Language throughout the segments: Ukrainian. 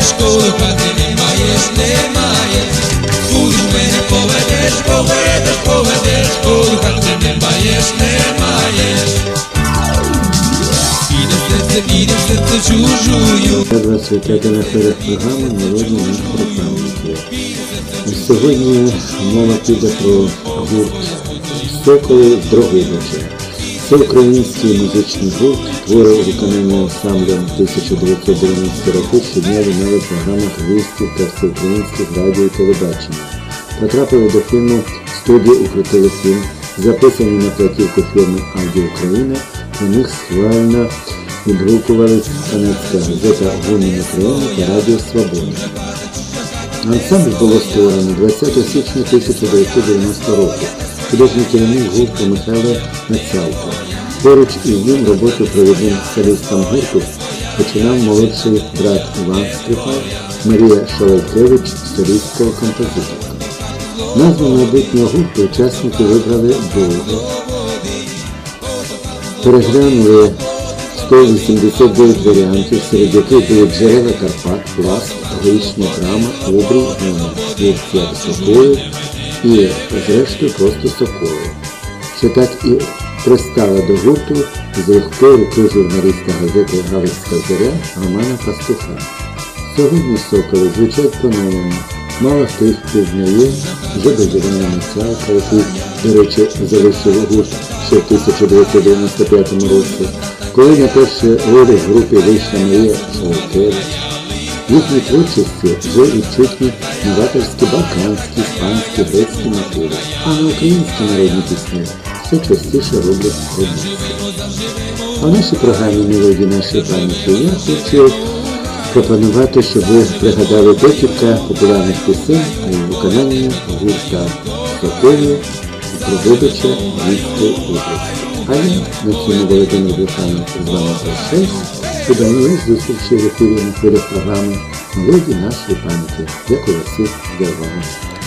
поведеш, коли хати не маєш, не маєш, мене поведеш, поведеш, поведеш, коли хати не маєш, не маєш. Піде в серце, піде серце чужую. Я вас вітати на хвилях програми Народні нашої. Сьогодні мова піде про гурт Соколи в Український музичний гурт, твори у виконанні ансамблем 1990 роки щодня лунали в програмах вистів та всеукраїнських радіо і телебачення. Потрапили до фільму студії «Укротили фільм», записані на платівку фірми Аудіо Україна, у них схвально відгукувались канадська газета «Гумін України» та Радіо Свобода. Ансамбль було створено 20 січня 1990 року. Художній керівник гурту Михайло Нацялко. Поруч із ним роботу провідним солістом гурту починав молодший брат Іван Скрипаль, Марія Шалайкевич, солістського композиторка. Назву майбутнього гурту учасники вибрали довго. Переглянули 189 варіантів, серед яких були джерела Карпат, пласт, горішня драма, обрій, версія Соколів і, зрештою, просто Соколів. Що так і пристала до гурту з легкої руки журналіста газети Галицька зоря Романа Пастуха. Сьогодні соколи звучать поновлено. Мало хто їх пізнає, вже Івана Мацалка, який, до речі, залишив гурт ще в 1995 році, коли на перші ролі в групі вийшла Марія Шалкевич. Їхні творчості вже відчутні новаторські балканські, іспанські, грецькі мотиви, а на українські народні пісні все частіше роблять робітці. А в нашій програмі «Мелодії нашої пам'яті» я хочу пропонувати, щоб ви пригадали декілька популярних пісень у виконанні гурта Соколів з Дрогобича Львівської області. А я на цьому Володимир Блюханов з вами прощаюсь. До нових зустрічей в ефірі на програми «Мелодії нашої пам'яті». Дякую всіх за увагу.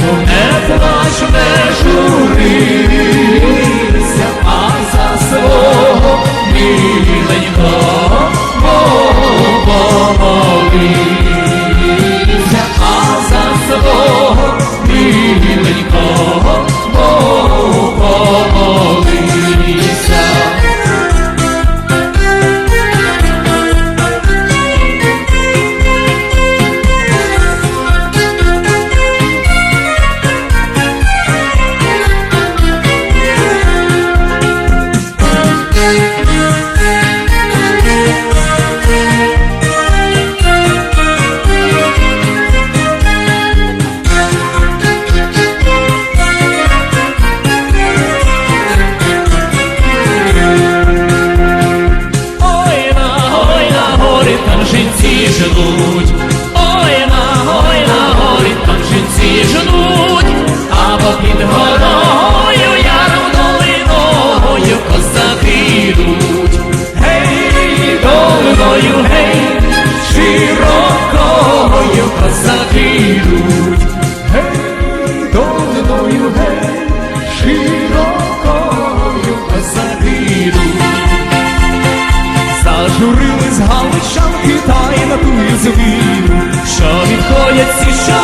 Começa me mejurias se chama.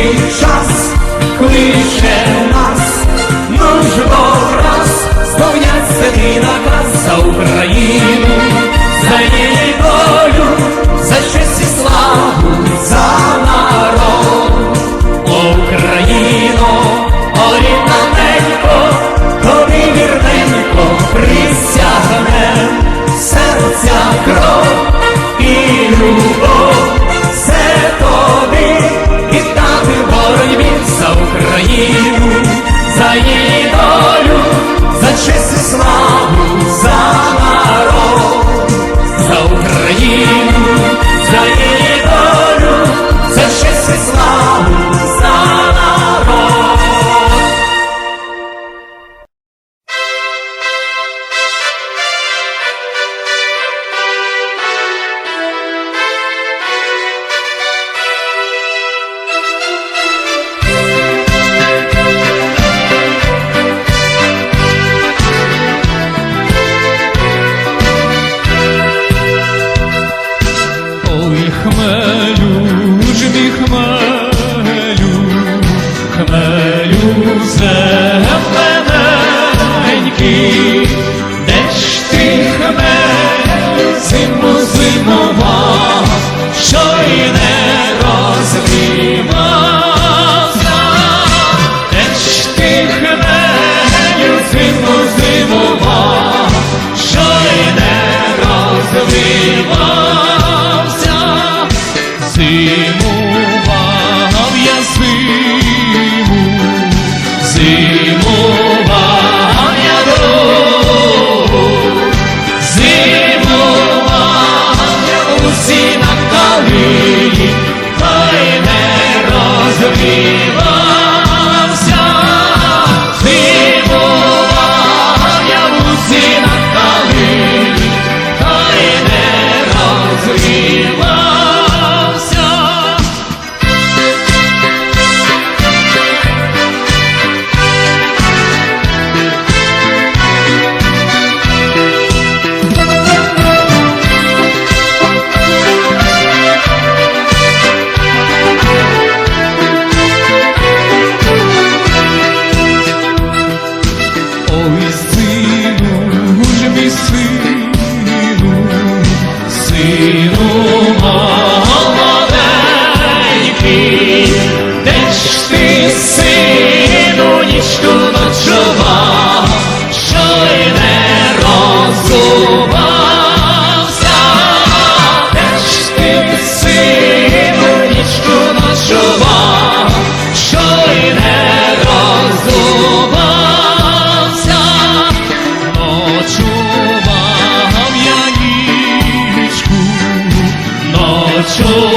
Час кличе нас, ну ж раз сповняться ти наказ за Україну, за її долю, за честь і славу, за народ, О, Україно, о рідна ненько, тобі вірненько присягне серця кров і любов. за її долю, за честь і славу, за народ, за Україну. хмелю, ж мій хмелю, хмелю все. ліжку ночував, що й не розувався, теж ти сину ліжку ночував, що й не розувався, ночував я нічку, ночував.